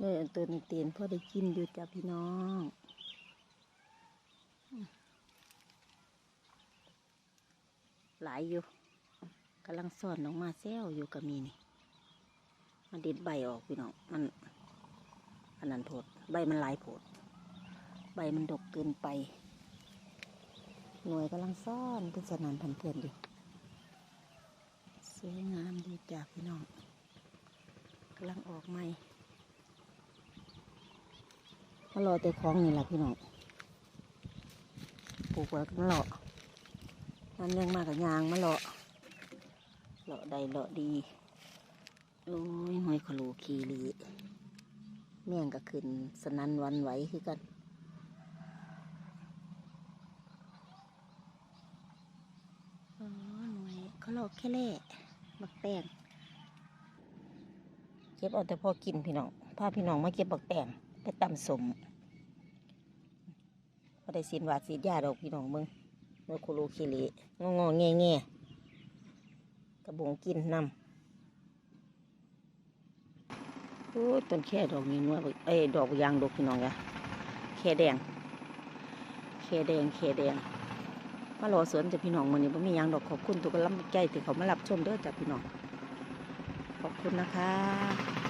เลยอันตัวนี้เตียนพ่อได้กินอยู่จ้ะพี่น้องหลายอยู่กำลังซ่อนออกมาแซวอยู่กับมีนี่มันเด็ดใบออกพี่น้องมันอันนั้นโผดใบมันหลายโผดใบมันดกเกินไปหน่วยกำลังซ่อนเป็นสนานพันเพื่อนอยู่สวยงามดีจ้ะพี่น้องกำลังออกใหม่ มารอแต่ของนี่แหละพี่น้องปลูกไว้ก็มาเลาะมันยังมากกับยางมาเลาะเลาะใดเลาะดีโอ้ยหอยขลูขีหรือแม่ยงก็ขึ้นสนันวันไหวคือกันอ๋อหน่วยเขาหลอกแค่เล่บักแตงเก็บเอาแต่พอกินพี่น้องพาพี่น้องมาเก็บบักแตง ไปตำสมพอได้สินวาดสีดยาดอกพี่น้องมึงเมื่อคุรูคิริงองอแง่แง่กระบงกินนำโอ้ยต้นแค่ดอกนี้นัวบักเอ้ดอกยางดอกพี่น้องอะแค่แดง แค่แดงแค่แดงมารอสวนจากพี่น้องมันนี้ผมมียังดอกขอบคุณทุกกำลังใจที่เขามารับชมเด้อจากพี่น้อง ขอบคุณนะคะ